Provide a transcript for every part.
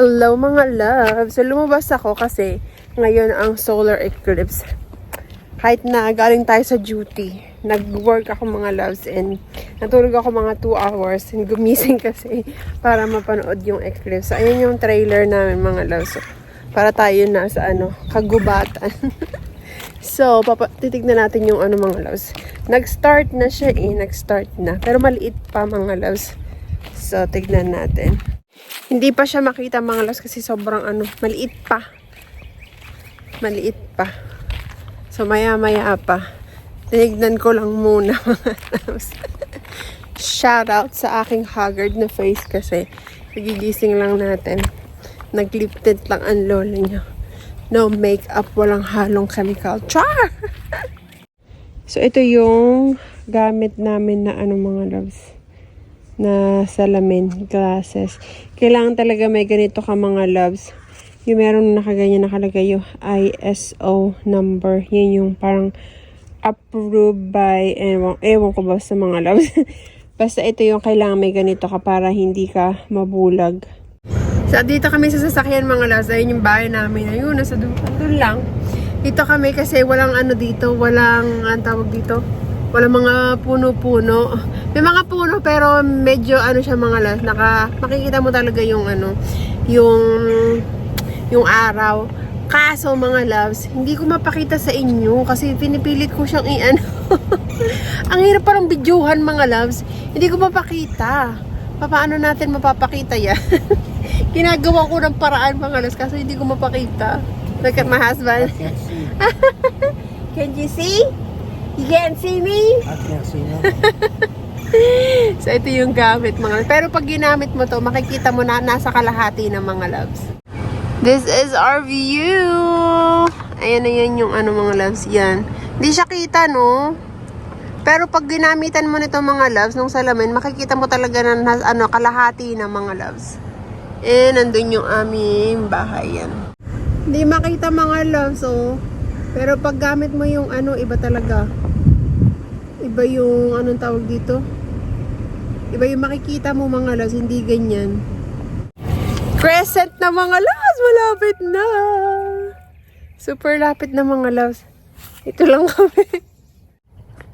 Hello mga loves! So lumabas ako kasi ngayon ang solar eclipse. Kahit na galing tayo sa duty, nag-work ako mga loves and natulog ako mga 2 hours and gumising kasi para mapanood yung eclipse. So ayan yung trailer namin mga loves. So, para tayo na sa ano, kagubatan. so, papa, titignan natin yung ano mga loves. Nag-start na siya eh, nag-start na. Pero maliit pa mga loves. So, tignan natin. Hindi pa siya makita mga loves kasi sobrang ano, maliit pa. Maliit pa. So, maya-maya pa. Tinignan ko lang muna mga loves. Shout out sa aking haggard na face kasi nagigising lang natin. Naglipted lang ang lola niya. No makeup, walang halong chemical. Char! so, ito yung gamit namin na ano mga loves na salamin, glasses. Kailangan talaga may ganito ka mga loves. Yung meron nakaganyan nakalagay yung ISO number. Yun yung parang approved by, ewan, ewan ko ba sa mga loves. Basta ito yung kailangan may ganito ka para hindi ka mabulag. So, dito kami sa sasakyan mga loves. Ayun yung bahay namin. Ayun, nasa doon, doon lang. Dito kami kasi walang ano dito, walang, ang tawag dito, walang mga puno-puno. May mga puno pero medyo ano siya mga loves, naka, makikita mo talaga yung ano, yung, yung araw. Kaso mga loves, hindi ko mapakita sa inyo kasi pinipilit ko siyang i-ano. Ang hirap parang bidyuhan mga loves. Hindi ko mapakita. Paano natin mapapakita yan? Ginagawa ko ng paraan mga loves kasi hindi ko mapakita. Look at my husband. Can you see? You can't see me? I can't see now. So, ito yung gamit mga Pero pag ginamit mo to, makikita mo na nasa kalahati ng mga loves. This is our view. Ayan na yan yung ano mga loves. Yan. Hindi siya kita, no? Pero pag ginamitan mo nito mga loves, nung salamin, makikita mo talaga na ano, kalahati ng mga loves. Eh, nandun yung aming bahay yan. Hindi makita mga loves, oh. Pero pag gamit mo yung ano, iba talaga. Iba yung, anong tawag dito? Iba yung makikita mo mga loves, hindi ganyan. Crescent na mga loves, malapit na. Super lapit na mga loves. Ito lang kami.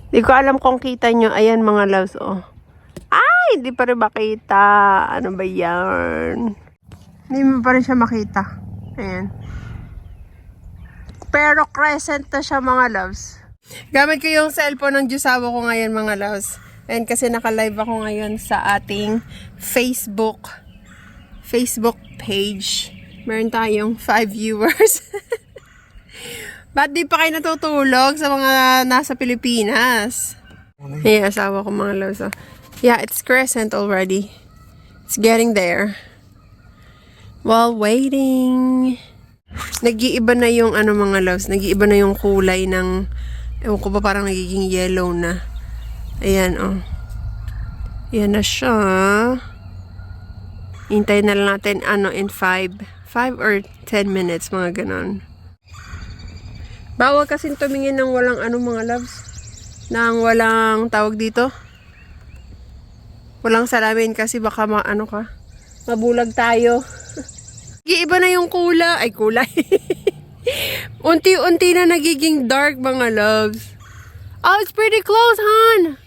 Hindi ko alam kung kita nyo. Ayan mga loves, oh. Ay, hindi pa rin makita. Ano ba yan? Hindi mo pa rin siya makita. Ayan. Pero crescent na siya mga loves. Gamit ko yung cellphone ng Diyosawa ko ngayon mga loves. And kasi naka-live ako ngayon sa ating Facebook Facebook page. Meron tayong 5 viewers. Ba't di pa kayo natutulog sa mga nasa Pilipinas? Hey, asawa ko mga loves. oh. Yeah, it's crescent already. It's getting there. While waiting. Nag-iiba na yung ano mga loves. Nag-iiba na yung kulay ng ewan ko ba parang nagiging yellow na. Ayan oh. Ayan na siya. Hintayin na lang natin ano in 5 5 or 10 minutes mga ganon. Bawal kasi tumingin ng walang ano mga loves. Nang walang tawag dito. Walang salamin kasi baka ma ano ka. Mabulag tayo. Iba na yung kula. Ay, kulay. Unti-unti na nagiging dark mga loves. Oh, it's pretty close, hon.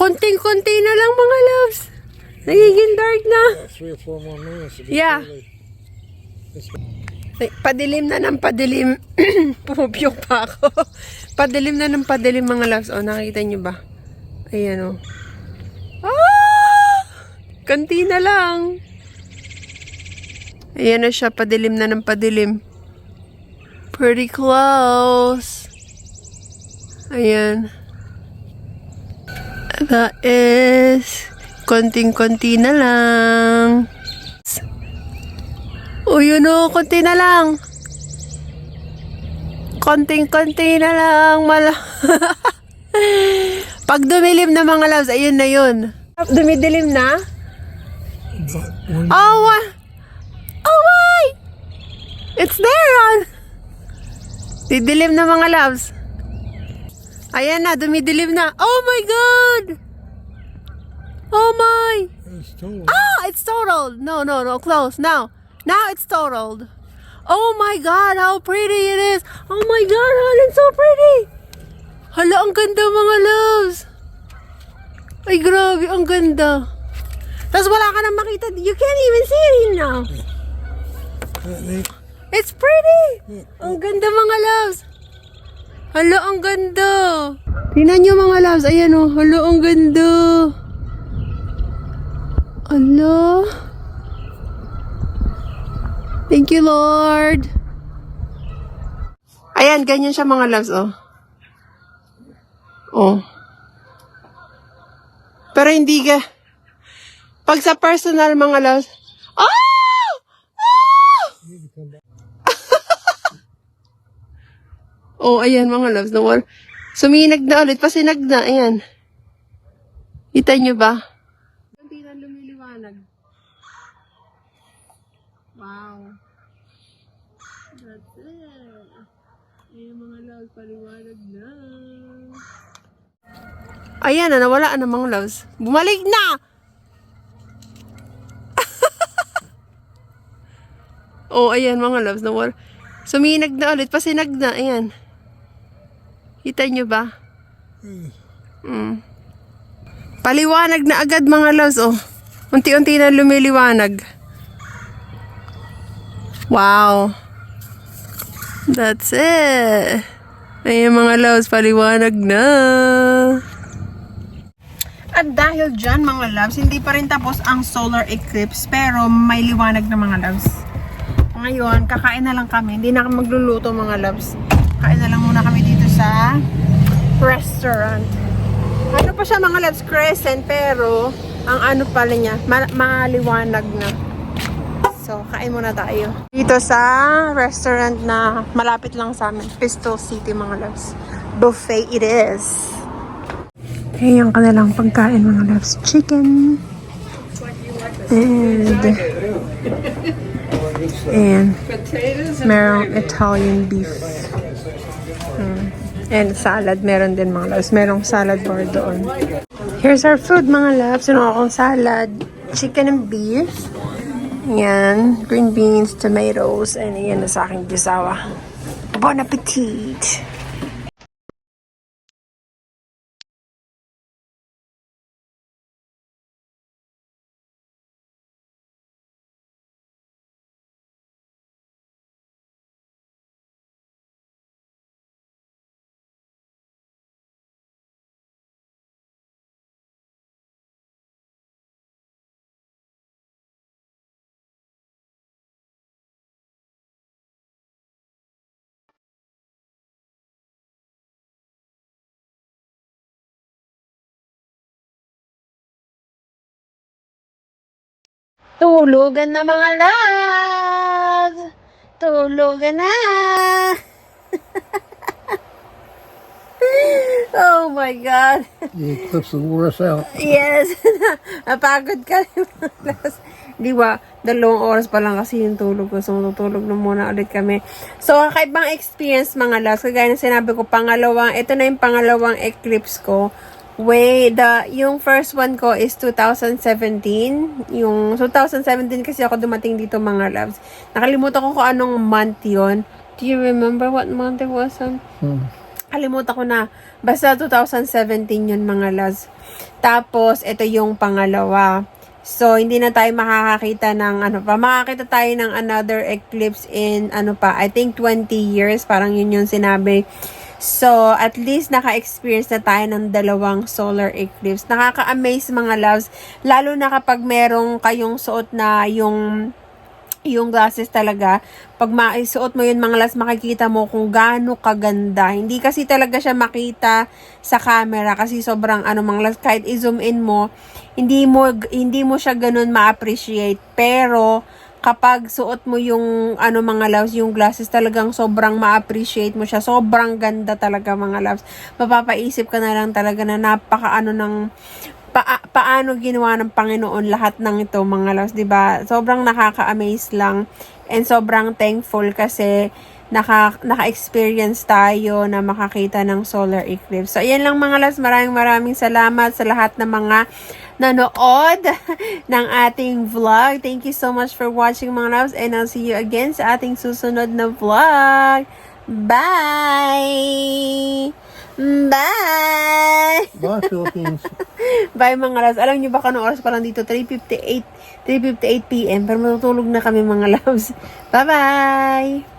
Konting-konti na lang mga loves. Nagiging dark na. Three or four more minutes. Yeah. Ay, Padilim na ng padilim. Pumupiyok pa ako. Padilim na ng padilim mga loves. O, nakita nyo ba? Ayan o. Ah! Kanti na lang. Ayan na siya. Padilim na ng padilim. Pretty close. Ayan. That is konting-konti na lang. O yun o, konti na lang. Konting-konti na lang. Mala Pag dumilim na mga loves, ayun na yun. Dumidilim na? Oh, oh! It's there on. Didilim na mga loves. Ayan na, dumidilim na. Oh my God! Oh my! It's total. Oh, it's totaled. No, no, no, close. Now, now it's totaled. Oh my God, how pretty it is. Oh my God, Hal, it's so pretty. Hala, ang ganda mga loves. Ay, grabe, ang ganda. Tapos wala ka na makita. You can't even see it now. They, It's pretty. Ang ganda mga loves. Hala, ang ganda. Tingnan nyo mga loves. Ayan o. Hala, ang ganda. Hala. Thank you, Lord. Ayan, ganyan siya mga loves, oh. Oh. Pero hindi ka... Pag sa personal mga loves... Oh! Oh! Oh, ayan mga loves. Nawal. Suminag na ulit. Pasinag na. Ayan. Kita nyo ba? Hindi na lumiliwanag. Wow. That's it. Ayan mga loves. Paliwanag na. Ayan na. Nawala na mga loves. Bumalik na! oh, ayan mga loves. Nawala. Suminag na ulit. Pasinag na. Ayan. Kita nyo ba? Mm. Paliwanag na agad mga loves, oh. Unti-unti na lumiliwanag. Wow. That's it. Ayun mga loves, paliwanag na. At dahil dyan mga loves, hindi pa rin tapos ang solar eclipse pero may liwanag na mga loves. Ngayon, kakain na lang kami. Hindi na kami magluluto mga loves. Kain na lang muna kami dito sa restaurant. Ano pa siya mga loves? Crescent pero ang ano pala niya, ma- maliwanag na. So, kain muna tayo. Dito sa restaurant na malapit lang sa amin. Pistol City mga loves. Buffet it is. Kaya yung kanilang pagkain mga loves. Chicken. And and merong Italian beef. Mm. And salad, meron din mga loves. Merong salad bar doon. Here's our food mga loves. Ano akong salad? Chicken and beef. Yan. Green beans, tomatoes, and yan na sa aking gisawa. Bon appetit! Tulugan na mga loves! Tulugan na! oh my God! the eclipse will wear us out. Yes! Napagod ka. Di ba? Dalawang oras pa lang kasi yung tulog ko. So, tutulog na muna ulit kami. So, kakaibang experience mga loves. Kagaya na sinabi ko, pangalawang, ito na yung pangalawang eclipse ko. Way, the, yung first one ko is 2017. Yung 2017 kasi ako dumating dito mga loves. Nakalimutan ko kung anong month yon. Do you remember what month it was? Um, Hmm. Kalimutan ko na. Basta 2017 yun mga loves. Tapos, ito yung pangalawa. So, hindi na tayo makakakita ng ano pa. Makakita tayo ng another eclipse in ano pa, I think 20 years. Parang yun yung sinabi. So, at least naka-experience na tayo ng dalawang solar eclipse. Nakaka-amaze mga loves. Lalo na kapag merong kayong suot na yung yung glasses talaga, pag maisuot mo yun mga las, makikita mo kung gaano kaganda. Hindi kasi talaga siya makita sa camera kasi sobrang ano mga las, kahit i-zoom in mo, hindi mo, hindi mo siya ganun ma-appreciate. Pero, kapag suot mo yung ano mga loves, yung glasses talagang sobrang ma-appreciate mo siya. Sobrang ganda talaga mga loves. Mapapaisip ka na lang talaga na napaka ano ng pa- paano ginawa ng Panginoon lahat ng ito mga loves, 'di ba? Sobrang nakaka-amaze lang and sobrang thankful kasi naka, naka-experience tayo na makakita ng solar eclipse. So, ayan lang mga loves. Maraming maraming salamat sa lahat ng mga nanood ng ating vlog. Thank you so much for watching mga loves and I'll see you again sa ating susunod na vlog. Bye! Bye! Bye, Philippines. Bye mga loves. Alam niyo ba kung anong oras pa lang dito? 3.58 3.58 p.m. Pero matutulog na kami mga loves. Bye-bye!